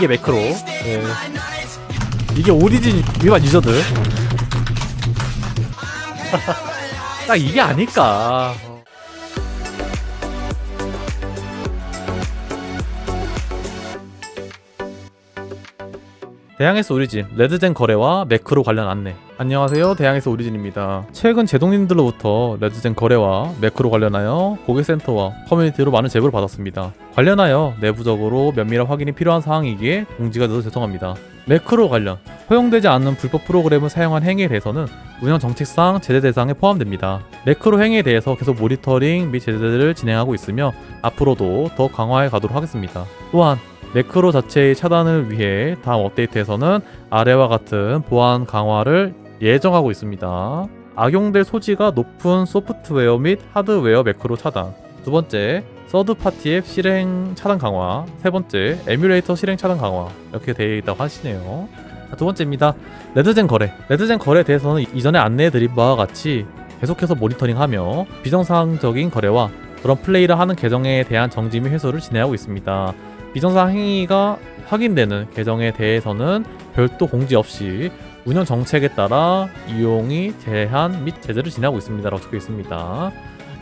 이게 매크로. 예. 이게 오리진 일반 유저들. 딱 이게 아닐까. 대항에서 오리진, 레드젠 거래와 매크로 관련 안내. 안녕하세요. 대항에서 오리진입니다. 최근 제동님들로부터 레드젠 거래와 매크로 관련하여 고객센터와 커뮤니티로 많은 제보를 받았습니다. 관련하여 내부적으로 면밀한 확인이 필요한 사항이기에 공지가 늦어 죄송합니다. 매크로 관련 허용되지 않는 불법 프로그램을 사용한 행위에 대해서는 운영 정책상 제재 대상에 포함됩니다. 매크로 행위에 대해서 계속 모니터링 및 제재를 진행하고 있으며 앞으로도 더 강화해 가도록 하겠습니다. 또한 매크로 자체의 차단을 위해 다음 업데이트에서는 아래와 같은 보안 강화를 예정하고 있습니다. 악용될 소지가 높은 소프트웨어 및 하드웨어 매크로 차단. 두 번째, 서드 파티 앱 실행 차단 강화. 세 번째, 에뮬레이터 실행 차단 강화. 이렇게 되어 있다고 하시네요. 자, 두 번째입니다. 레드젠 거래. 레드젠 거래에 대해서는 이전에 안내해드린 바와 같이 계속해서 모니터링하며 비정상적인 거래와 그런 플레이를 하는 계정에 대한 정지 및 회수를 진행하고 있습니다. 비정상 행위가 확인되는 계정에 대해서는 별도 공지 없이 운영 정책에 따라 이용이 제한 및 제재를 진행하고 있습니다 라고 적혀 있습니다.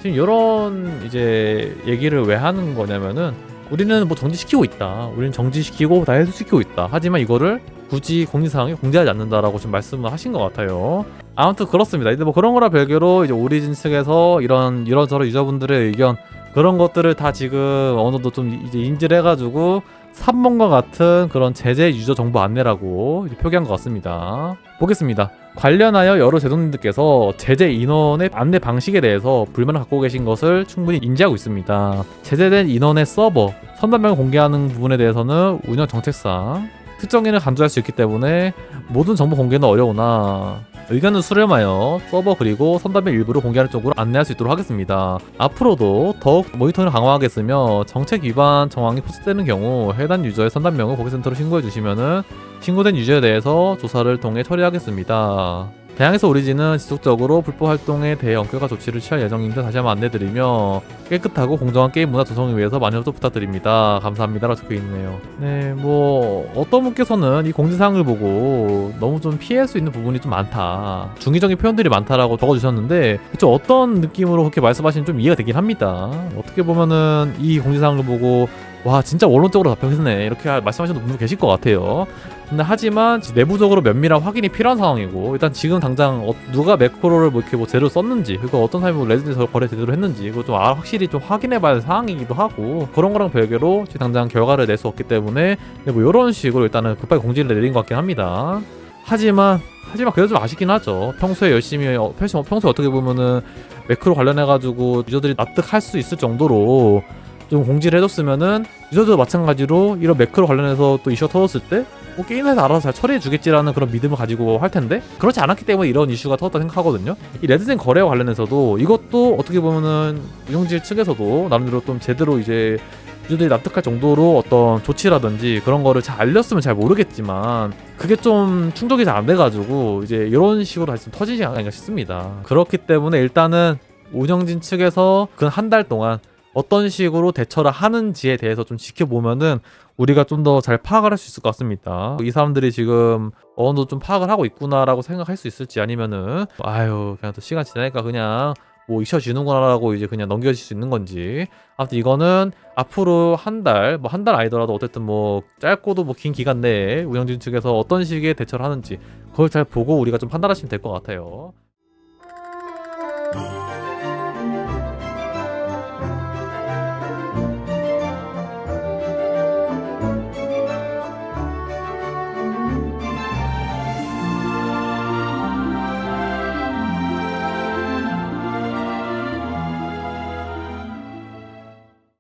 지금 이런 이제 얘기를 왜 하는 거냐면은 우리는 뭐 정지시키고 있다. 우리는 정지시키고 다 해소시키고 있다. 하지만 이거를 굳이 공지사항에 공지하지 않는다라고 지금 말씀을 하신 것 같아요. 아무튼 그렇습니다. 이제 뭐 그런 거라 별개로 이제 오리진 측에서 이런 이런저런 유저분들의 의견 그런 것들을 다 지금 어느 정도 좀 이제 인지를 해가지고 3번과 같은 그런 제재 유저 정보 안내라고 표기한 것 같습니다. 보겠습니다. 관련하여 여러 제동님들께서 제재 인원의 안내 방식에 대해서 불만을 갖고 계신 것을 충분히 인지하고 있습니다. 제재된 인원의 서버, 선단명을 공개하는 부분에 대해서는 운영 정책상 특정인을 간주할 수 있기 때문에 모든 정보 공개는 어려우나 의견을 수렴하여 서버 그리고 선담의 일부를 공개하는 쪽으로 안내할 수 있도록 하겠습니다. 앞으로도 더욱 모니터링을 강화하겠으며 정책 위반 정황이 포착되는 경우 해당 유저의 선담명을 고객센터로 신고해 주시면은 신고된 유저에 대해서 조사를 통해 처리하겠습니다. 대항에서 오리진은 지속적으로 불법 활동에 대해 엄격한 조치를 취할 예정인데 다시 한번 안내드리며 깨끗하고 공정한 게임 문화 조성을 위해서 많은 협조 부탁드립니다. 감사합니다라고 적혀 있네요. 네, 뭐 어떤 분께서는 이 공지사항을 보고 너무 좀 피할 수 있는 부분이 좀 많다. 중의적인 표현들이 많다라고 적어주셨는데 그쵸 어떤 느낌으로 그렇게 말씀하시는 좀 이해가 되긴 합니다. 어떻게 보면은 이 공지사항을 보고 와 진짜 원론적으로 답변했네 이렇게 말씀하시는 분도 계실 것 같아요. 근데 하지만 내부적으로 면밀한 확인이 필요한 상황이고 일단 지금 당장 어, 누가 매크로를 뭐 이렇게 뭐 제대로 썼는지 그리고 어떤 사람이 뭐 레지던트 거래 제대로 했는지 이거 좀 아, 확실히 좀 확인해봐야 할 상황이기도 하고 그런 거랑 별개로 지금 당장 결과를 낼 수 없기 때문에 뭐 이런 식으로 일단은 급하게 공지를 내린 것 같긴 합니다. 하지만 하지만 그래도 좀 아쉽긴 하죠. 평소에 열심히 어, 평소 평소에 어떻게 보면은 매크로 관련해 가지고 유저들이 납득할 수 있을 정도로 좀 공지를 해줬으면은 유저도 마찬가지로 이런 매크로 관련해서 또 이슈가 터졌을 때 뭐 게임에서 알아서 잘 처리해 주겠지라는 그런 믿음을 가지고 할 텐데 그렇지 않았기 때문에 이런 이슈가 터졌다 생각하거든요. 이 레드젠 거래와 관련해서도 이것도 어떻게 보면은 운영질 측에서도 나름대로 좀 제대로 이제 유저들이 납득할 정도로 어떤 조치라든지 그런 거를 잘 알렸으면 잘 모르겠지만 그게 좀 충족이 잘 안 돼가지고 이제 이런 식으로 다시 좀 터지지 않을까 싶습니다. 그렇기 때문에 일단은 운영진 측에서 그한달 동안 어떤 식으로 대처를 하는지에 대해서 좀 지켜보면은 우리가 좀 더 잘 파악을 할 수 있을 것 같습니다. 이 사람들이 지금 어느 정도 좀 파악을 하고 있구나라고 생각할 수 있을지 아니면은 아유 그냥 또 시간 지나니까 그냥 뭐 잊혀지는구나라고 이제 그냥 넘겨질 수 있는 건지 아무튼 이거는 앞으로 한 달 뭐 한 달 아니더라도 어쨌든 뭐 짧고도 뭐 긴 기간 내에 운영진 측에서 어떤 식의 대처를 하는지 그걸 잘 보고 우리가 좀 판단하시면 될 것 같아요.